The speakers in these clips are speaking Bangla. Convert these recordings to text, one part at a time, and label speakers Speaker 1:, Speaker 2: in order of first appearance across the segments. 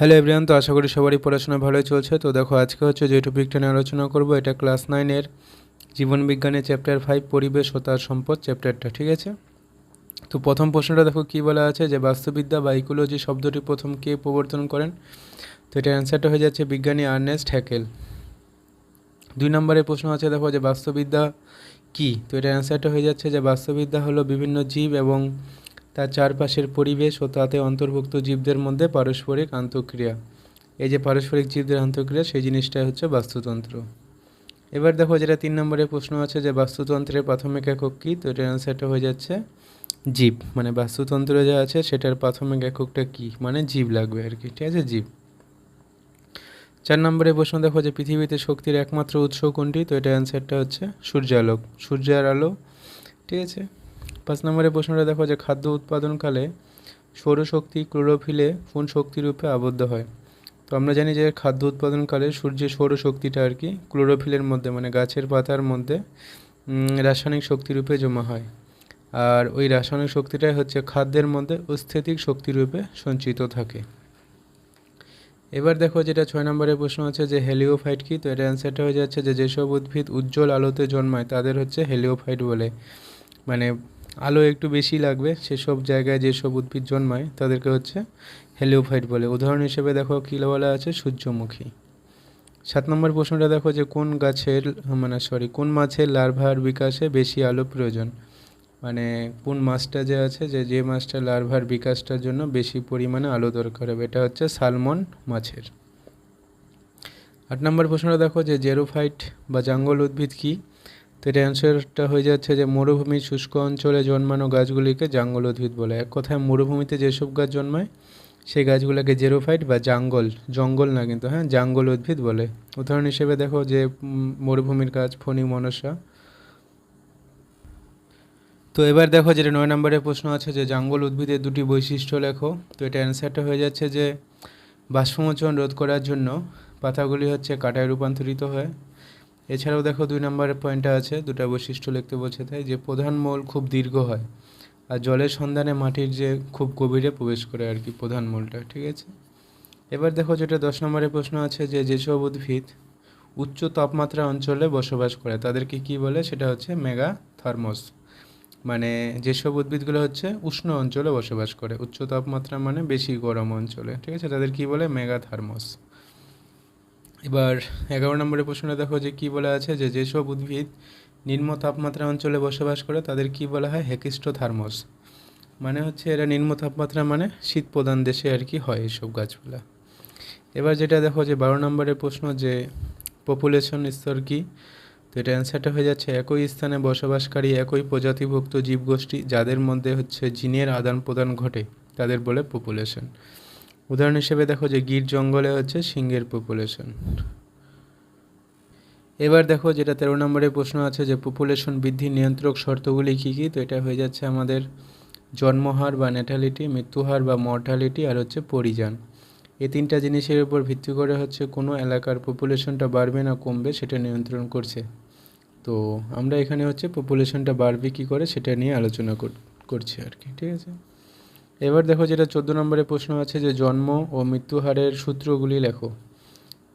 Speaker 1: হ্যালো এভরিয়ান তো আশা করি সবারই পড়াশোনা ভালোই চলছে। তো দেখো, আজকে হচ্ছে যে টপিকটা নিয়ে আলোচনা করব, এটা ক্লাস নাইনের জীবন বিজ্ঞানের চ্যাপ্টার ফাইভ পরিবেশ ও তার সম্পদ চ্যাপ্টারটা ঠিক আছে? তো প্রথম প্রশ্নটা দেখো, কী বলা আছে যে বাস্তুবিদ্যা বা ইকোলজি শব্দটি প্রথম কে প্রবর্তন করেন? তো এটার অ্যান্সারটা হয়ে যাচ্ছে বিজ্ঞানী আর্নেস্ট হ্যাকেল। দুই নম্বরের প্রশ্ন আছে দেখো যে বাস্তুবিদ্যা কী? তো এটার অ্যান্সারটা হয়ে যাচ্ছে যে বাস্তুবিদ্যা হলো বিভিন্ন জীব এবং তার চারপাশের পরিবেশ ও তাতে অন্তর্ভুক্ত জীবদের মধ্যে পারস্পরিক আন্তঃক্রিয়া। এই যে পারস্পরিক জীবদের আন্তঃক্রিয়া, সেই জিনিসটাই হচ্ছে বাস্তুতন্ত্র। এবার দেখো যেটা তিন নম্বরের প্রশ্ন আছে যে বাস্তুতন্ত্রের প্রাথমিক একক কী? তো এটার অ্যান্সারটা হয়ে যাচ্ছে জীব। মানে বাস্তুতন্ত্র যা আছে, সেটার প্রাথমিক এককটা কী? মানে জীব লাগবে আর কি, ঠিক আছে? জীব। চার নম্বরে প্রশ্ন দেখো যে পৃথিবীতে শক্তির একমাত্র উৎস কোনটি? তো এটার অ্যান্সারটা হচ্ছে সূর্যালোক। সূর্যের আলো, ঠিক আছে? পাঁচ নম্বরের প্রশ্নটা দেখো যে খাদ্য উৎপাদনকালে সৌরশক্তি ক্লোরোফিলে কোন শক্তিরূপে আবদ্ধ হয়? তো আমরা জানি যে খাদ্য উৎপাদনকালে সূর্যের সৌরশক্তিটা আর কি ক্লোরোফিলের মধ্যে মানে গাছের পাতার মধ্যে রাসায়নিক শক্তিরূপে জমা হয়। আর ওই রাসায়নিক শক্তিটাই হচ্ছে খাদ্যের মধ্যে অস্থেতিক শক্তিরূপে সঞ্চিত থাকে। এবার দেখো যেটা ছয় নম্বরের প্রশ্ন আছে যে হেলিওফাইট কি? তো এর অ্যান্সারটা হয়ে যাচ্ছে যে যেসব উদ্ভিদ উজ্জ্বল আলোতে জন্মায় তাদের হচ্ছে হেলিওফাইট বলে। মানে আলো একটু বেশি লাগবে, সেসব জায়গায় যেসব উদ্ভিদ জন্মায় তাদেরকে হচ্ছে হেলিওফাইট বলে। উদাহরণ হিসেবে দেখো কী বলা আছে? সূর্যমুখী। সাত নম্বর প্রশ্নটা দেখো যে কোন গাছের মানে সরি কোন মাছের লার্ভার বিকাশে বেশি আলো প্রয়োজন? মানে কোন মাছটা যে আছে, যে যে মাছটা লার্ভার বিকাশটার জন্য বেশি পরিমাণে আলো দরকার হবে, এটা হচ্ছে সালমন মাছের। আট নম্বর প্রশ্নটা দেখো যে জেরোফাইট বা জঙ্গল উদ্ভিদ কী? তো এটা অ্যান্সারটা হয়ে যাচ্ছে যে মরুভূমির শুষ্ক অঞ্চলে জন্মানো গাছগুলিকে জঙ্গল উদ্ভিদ বলে। এক কথায় মরুভূমিতে যেসব গাছ জন্মায়, সেই গাছগুলোকে জেরোফাইট বা জাঙ্গল, জঙ্গল না কিন্তু হ্যাঁ জাঙ্গল উদ্ভিদ বলে। উদাহরণ হিসেবে দেখো যে মরুভূমির গাছ ফণি মনসা। তো এবার দেখো যেটা নয় নম্বরের প্রশ্ন আছে যে জঙ্গল উদ্ভিদের দুটি বৈশিষ্ট্য লেখো। তো এটা অ্যান্সারটা হয়ে যাচ্ছে যে, বাষ্পমোচন রোধ করার জন্য পাতাগুলি হচ্ছে কাটায় রূপান্তরিত হয়। এছাড়াও দেখো দুই নম্বরের পয়েন্টটা আছে, দুটো বৈশিষ্ট্য লিখতে বলছে তাই, যে প্রধান মূল খুব দীর্ঘ হয় আর জলের সন্ধানে মাটির যে খুব গভীরে প্রবেশ করে আর কি প্রধান মূলটা, ঠিক আছে? এবার দেখো যেটা দশ নম্বরের প্রশ্ন আছে যে যেসব উদ্ভিদ উচ্চ তাপমাত্রা অঞ্চলে বসবাস করে, তাদেরকে কি বলে? সেটা হচ্ছে মেগা থার্মোস মানে যেসব উদ্ভিদগুলো হচ্ছে উষ্ণ অঞ্চলে বসবাস করে, উচ্চ তাপমাত্রা মানে বেশি গরম অঞ্চলে, ঠিক আছে? তাদের কি বলে? মেগা থার্মোস এবার এগারো নম্বরের প্রশ্নটা দেখো যে কি বলা আছে যে যেসব উদ্ভিদ নিম্ন তাপমাত্রা অঞ্চলে বসবাস করে তাদের কি বলা হয়? হেকিস্টোথার্মোস। মানে হচ্ছে এরা নিম্ন তাপমাত্রা মানে শীত প্রধান দেশে আর কি হয় এইসব গাছপালা এবার যেটা দেখো যে বারো নম্বরের প্রশ্ন যে পপুলেশন স্তর কি? তো এটা অ্যান্সারটা হয়ে যাচ্ছে একই স্থানে বসবাসকারী একই প্রজাতিভুক্ত জীবগোষ্ঠী যাদের মধ্যে হচ্ছে জিনের আদান প্রদান ঘটে, তাদের বলে পপুলেশন উদাহরণ হিসেবে দেখো যে গির জঙ্গলে হচ্ছে সিংহের পপুলেশন এবার দেখো যেটা তেরো নম্বরের প্রশ্ন আছে যে পপুলেশন বৃদ্ধি নিয়ন্ত্রক শর্তগুলি কী কী? তো এটা হয়ে যাচ্ছে আমাদের জন্মহার বা ন্যাটালিটি মৃত্যুহার বা মর্টালিটি আর হচ্ছে পরিযান। এই তিনটা জিনিসের উপর ভিত্তি করে হচ্ছে কোনো এলাকার পপুলেশনটা বাড়বে না কমবে সেটা নিয়ন্ত্রণ করছে। তো আমরা এখানে হচ্ছে পপুলেশনটা বাড়বে কী করে সেটা নিয়ে আলোচনা কর- করছি আর কি, ঠিক আছে? এবার দেখো যেটা চোদ্দ নম্বরে প্রশ্ন আছে যে জন্ম ও মৃত্যুহারের সূত্রগুলি লেখো।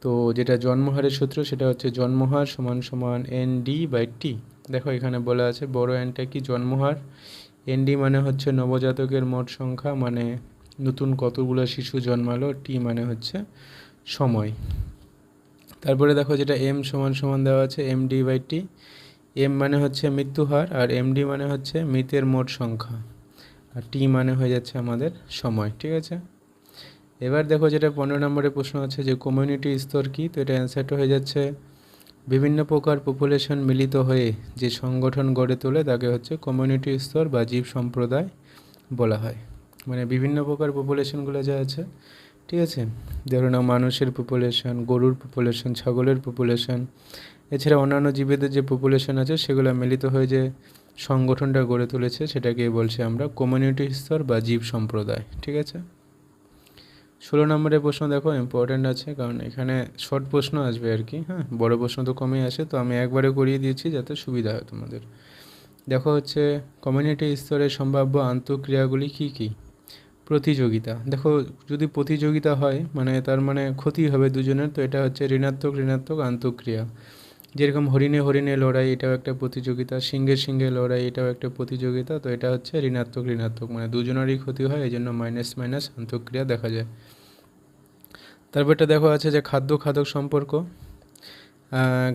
Speaker 1: তো যেটা জন্মহারের সূত্র সেটা হচ্ছে জন্মহার সমান সমান এন ডি বাই টি দেখো এখানে বলা আছে বড় এনটা কি জন্মহার? এন ডি মানে হচ্ছে নবজাতকের মোট সংখ্যা মানে নতুন কতগুলো শিশু জন্মালো টি মানে হচ্ছে সময়। তারপরে দেখো যেটা এম সমান সমান দেওয়া আছে M D by T M মানে হচ্ছে মৃত্যুহার আর এম ডি মানে হচ্ছে মৃতের মোট সংখ্যা। আর টি মানে হয়ে যাচ্ছে আমাদের সময়, ঠিক আছে? এবার দেখো যেটা পনেরো নম্বরের প্রশ্ন আছে যে কমিউনিটি স্তর কী? তো এটা অ্যান্সারটা হয়ে যাচ্ছে, বিভিন্ন প্রকার পপুলেশন মিলিত হয়ে যে সংগঠন গড়ে তোলে তাকে হচ্ছে কমিউনিটি স্তর বা জীব সম্প্রদায় বলা হয়। মানে বিভিন্ন প্রকার পপুলেশনগুলো যা আছে, ঠিক আছে? ধরুন নাও মানুষের পপুলেশন গরুর পপুলেশন ছাগলের পপুলেশন এছাড়া অন্যান্য জীবেদের যে পপুলেশন আছে সেগুলো মিলিত হয়ে যে সংগঠনটা গড়ে তুলেছে সেটাকে বলছি আমরা কমিউনিটি স্তর বা জীব সম্প্রদায়, ঠিক আছে? ষোলো নম্বরের প্রশ্ন দেখো ইম্পর্ট্যান্ট আছে, কারণ এখানে শর্ট প্রশ্ন আসবে আর কি হ্যাঁ? বড় প্রশ্ন তো কমই আসে, তো আমি একবারে করিয়ে দিয়েছি যাতে সুবিধা হয় তোমাদের। দেখো হচ্ছে কমিউনিটি স্তরের সম্ভাব্য আন্তঃক্রিয়াগুলি কী কী? প্রতিযোগিতা। দেখো, যদি প্রতিযোগিতা হয় মানে তার মানে ক্ষতি হবে দুজনের, তো এটা হচ্ছে ঋণাত্মক ঋণাত্মক আন্তঃক্রিয়া। যেরকম হরিণে হরিণে লড়াই, এটাও একটা প্রতিযোগিতা। সিংহে সিংহে লড়াই, এটাও একটা প্রতিযোগিতা। তো এটা হচ্ছে ঋণাত্মক ঋণাত্মক। মানে দুজনেরই ক্ষতি হয় এই জন্য মাইনাস মাইনাস আন্তঃক্রিয়া দেখা যায়। তারপরটা দেখো আছে যে খাদ্য, খাদক সম্পর্ক।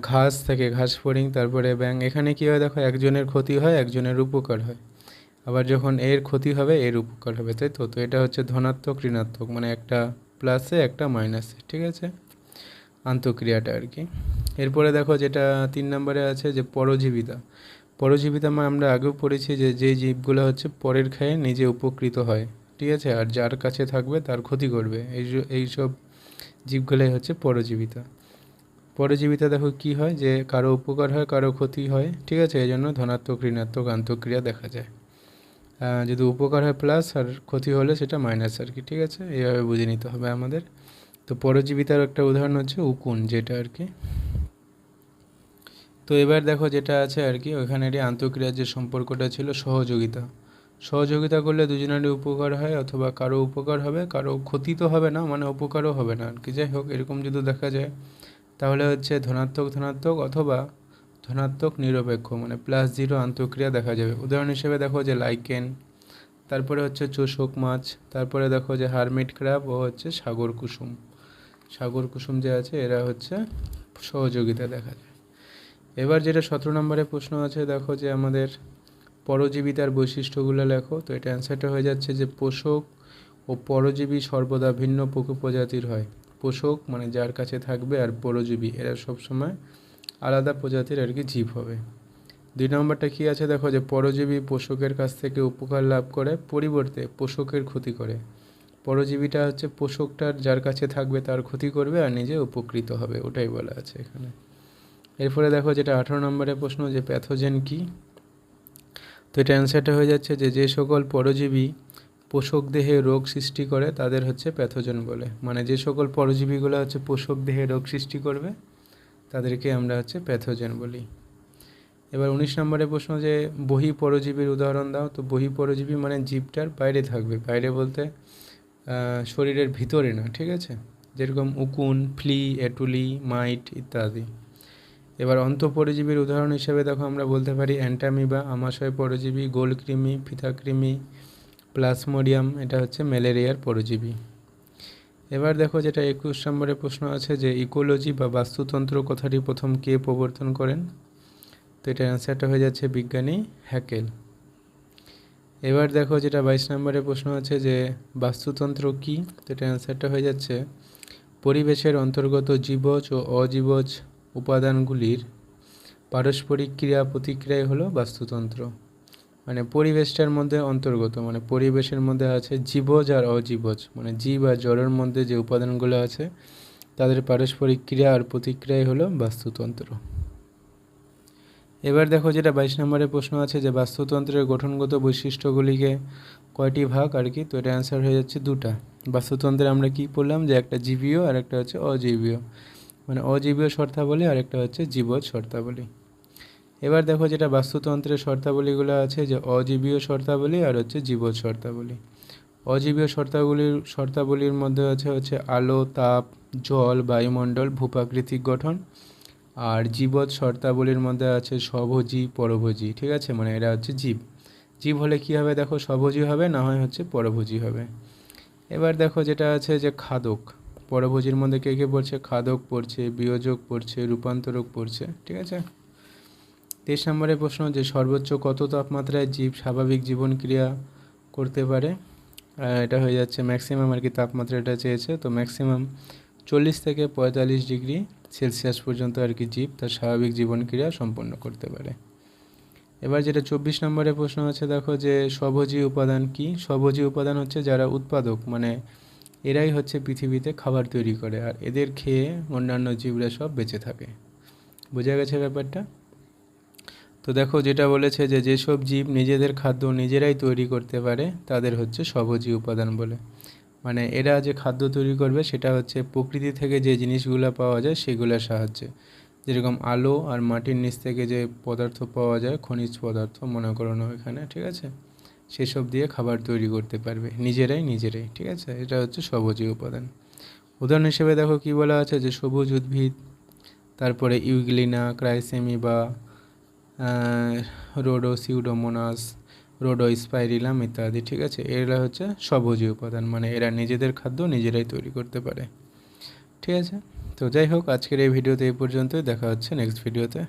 Speaker 1: ঘাস থেকে ঘাস ফড়িং তারপরে ব্যাং এখানে কী হয় দেখো, একজনের ক্ষতি হয়, একজনের উপকার হয়। আবার যখন এর ক্ষতি হবে, এর উপকার হবে, তাই তো? তো এটা হচ্ছে ধনাত্মক, ঋণাত্মক। মানে একটা প্লাসে একটা মাইনাসে ঠিক আছে? আন্তঃক্রিয়াটা আর কি। এরপরে দেখো যেটা তিন নম্বরে আছে যে পরজীবিতা। পরজীবিতা মানে আমরা আগেও পড়েছি যে যে জীবগুলো হচ্ছে পরের খেয়ে নিজে উপকৃত হয়, ঠিক আছে? আর যার কাছে থাকবে তার ক্ষতি করবে। এই এইসব জীবগুলোই হচ্ছে পরজীবিতা। পরজীবিতা দেখো কি হয় যে কারও উপকার হয়, কারও ক্ষতি হয়, ঠিক আছে? এই জন্য ধনাত্মক, ঋণাত্মক আন্তঃক্রিয়া দেখা যায়। যদি উপকার হয় প্লাস আর ক্ষতি হলে সেটা মাইনাস আর কি, ঠিক আছে? এইভাবে বুঝে নিতে হবে আমাদের। তো পরজীবিতার একটা উদাহরণ হচ্ছে উকুন, যেটা আর কি তো এবার দেখো যেটা আছে আর কি ওইখানেরই আন্তঃক্রিয়ার যে সম্পর্কটা ছিল, সহযোগিতা। সহযোগিতা করলে দুজনেরই উপকার হয় অথবা কারও উপকার হবে, কারও ক্ষতি তো হবে না মানে উপকারও হবে না। আর কি, যাই হোক, এরকম যদি দেখা যায়, তাহলে হচ্ছে ধনাত্মক ধনাত্মক অথবা ধনাত্মক নিরপেক্ষ মানে প্লাস জিরো আন্তঃক্রিয়া দেখা যাবে। উদাহরণ হিসেবে দেখো যে লাইকেন তারপরে হচ্ছে চোষক মাছ, তারপরে দেখো যে হারমিট ক্র্যাব ও হচ্ছে সাগর কুসুম। সাগর কুসুম যে আছে, এরা হচ্ছে সহযোগিতা দেখা যায়। এবার যেটা সতেরো নম্বরে প্রশ্ন আছে, দেখো যে আমাদের পরজীবিতার বৈশিষ্ট্যগুলো লেখো, তো এটা অ্যান্সারটা হয়ে যাচ্ছে যে পোষক ও পরজীবী সর্বদা ভিন্ন প্রজাতির হয়। পোষক মানে যার কাছে থাকবে আর পরজীবী, এরা সবসময় আলাদা প্রজাতির আর কি জীব হবে। দুই নম্বরটা কী আছে, দেখো যে পরজীবী পোষকের কাছ থেকে উপকার লাভ করে, পরিবর্তে পোষকের ক্ষতি করে। পরজীবীটা হচ্ছে পোষকটার যার কাছে থাকবে তার ক্ষতি করবে আর নিজে উপকৃত হবে, ওটাই বলা আছে এখানে। এরপরে দেখো যেটা আঠারো নম্বরের প্রশ্ন যে প্যাথোজেন কি? তো এটা অ্যান্সারটা হয়ে যাচ্ছে যে যে সকল পরজীবী পোষক দেহে রোগ সৃষ্টি করে তাদের হচ্ছে প্যাথোজেন বলে। মানে যে সকল পরজীবীগুলো হচ্ছে পোষক দেহে রোগ সৃষ্টি করবে, তাদেরকে আমরা হচ্ছে প্যাথোজেন বলি। এবার উনিশ নম্বরের প্রশ্ন যে বহি পরজীবীর উদাহরণ দাও। তো বহি পরজীবী মানে জীবটার বাইরে থাকবে। বাইরে বলতে শরীরের ভিতরে না, ঠিক আছে? যেরকম উকুন, ফ্লি, এটুলি, মাইট ইত্যাদি। এবার অন্তঃপরজীবীর উদাহরণ হিসেবে দেখো আমরা বলতে পারি অ্যান্টামিবা, আমাশয় পরজীবী, গোলকৃমি, ফিতাকৃমি, প্লাসমোডিয়াম, এটা হচ্ছে ম্যালেরিয়ার পরজীবী। এবার দেখো যেটা একুশ নম্বরের প্রশ্ন আছে যে ইকোলজি বা বাস্তুতন্ত্র কথাটি প্রথম কে প্রবর্তন করেন? তো এটা অ্যান্সারটা হয়ে যাচ্ছে বিজ্ঞানী হ্যাকেল। এবার দেখো যেটা বাইশ নম্বরের প্রশ্ন আছে যে বাস্তুতন্ত্র কি? তো এটা অ্যান্সারটা হয়ে যাচ্ছে, পরিবেশের অন্তর্গত জীবজ ও অজীবজ উপাদানগুলির পারস্পরিক ক্রিয়া প্রতিক্রিয়াই হলো বাস্তুতন্ত্র। মানে পরিবেশটার মধ্যে অন্তর্গত মানে পরিবেশের মধ্যে আছে জীবজ আর অজীবজ। মানে জীব আর জড়ের মধ্যে যে উপাদানগুলো আছে, তাদের পারস্পরিক ক্রিয়া আর প্রতিক্রিয়াই হলো বাস্তুতন্ত্র। এবার দেখো যেটা বাইশ নম্বরের প্রশ্ন আছে যে বাস্তুতন্ত্রের গঠনগত বৈশিষ্ট্যগুলিকে কয়টি ভাগ আর কি? তো এটা অ্যান্সার হয়ে যাচ্ছে দুটা। বাস্তুতন্ত্রে আমরা কি পড়লাম? যে একটা জীবীয় আর একটা হচ্ছে অজীবীয়। মানে অজীবীয় শর্তাবলী আর একটা হচ্ছে জীবজ শর্তাবলী। এবার দেখো যেটা বাস্তুতন্ত্রের শর্তাবলীগুলো আছে, যে অজীবীয় শর্তাবলী আর হচ্ছে জীবজ শর্তাবলী। অজীবীয় শর্তাবলীর শর্তাবলীর মধ্যে আছে হচ্ছে আলো, তাপ, জল, বায়ুমণ্ডল, ভূপ্রাকৃতিক গঠন। আর জীবৎ শর্তাবলীর মধ্যে আছে স্বভোজী পরভোজী, ঠিক আছে? মানে এরা হচ্ছে জীব। জীব হলে কী হবে? দেখো স্বভোজী হবে, না হয় হচ্ছে পরভোজী হবে। এবার দেখো যেটা আছে যে খাদক। পরভোজীর মধ্যে কে কে পড়ছে? খাদক পড়ছে, বিয়োজক পড়ছে, রূপান্তরক পড়ছে, ঠিক আছে? তেইশ নম্বরের প্রশ্ন যে সর্বোচ্চ কত তাপমাত্রায় জীব স্বাভাবিক জীবন ক্রিয়া করতে পারে? এটা হয়ে যাচ্ছে ম্যাক্সিমাম আর কি তাপমাত্রা এটা চেয়েছে। তো ম্যাক্সিমাম চল্লিশ থেকে পঁয়তাল্লিশ ডিগ্রি সেলসিয়াস পর্যন্ত আর কি জীব তার স্বাভাবিক জীবনক্রিয়া সম্পন্ন করতে পারে। এবার যেটা চব্বিশ নম্বরের প্রশ্ন আছে, দেখো যে স্বভোজী উপাদান কি? স্বভোজী উপাদান হচ্ছে যারা উৎপাদক মানে এরাই হচ্ছে পৃথিবীতে খাবার তৈরি করে আর এদের খেয়ে অন্যান্য জীবরা সব বেঁচে থাকে। বোঝা গেছে ব্যাপারটা? তো দেখো, যেটা বলেছে যে যেসব জীব নিজেদের খাদ্য নিজেরাই তৈরি করতে পারে, তাদের হচ্ছে স্বভোজী উপাদান বলে। মানে এরা যে খাদ্য তৈরি করবে, সেটা হচ্ছে প্রকৃতি থেকে যে জিনিসগুলো পাওয়া যায়, সেগুলোর সাহায্যে। যেরকম আলো আর মাটির নিচ থেকে যে পদার্থ পাওয়া যায়, খনিজ পদার্থ মনে করানো এখানে, ঠিক আছে? সেসব দিয়ে খাবার তৈরি করতে পারবে। নিজেরাই নিজেরাই, ঠিক আছে? এটা হচ্ছে সবুজীয় উপাদান। উদাহরণ হিসেবে দেখো কি বলা আছে যে সবুজ উদ্ভিদ, তারপরে ইউগ্লিনা, ক্রাইসেমি বা রোডোসিউডোমোনাস রোডোস্পাইরিলাম ইত্যাদি, ঠিক আছে? এরা হচ্ছে সবুজীয় উপাদান মানে এরা নিজেদের খাদ্য নিজেরাই তৈরি করতে পারে। ঠিক আছে? তো যাই হোক, আজকের এই ভিডিওতে এই পর্যন্তই। দেখা হচ্ছে নেক্সট ভিডিওতে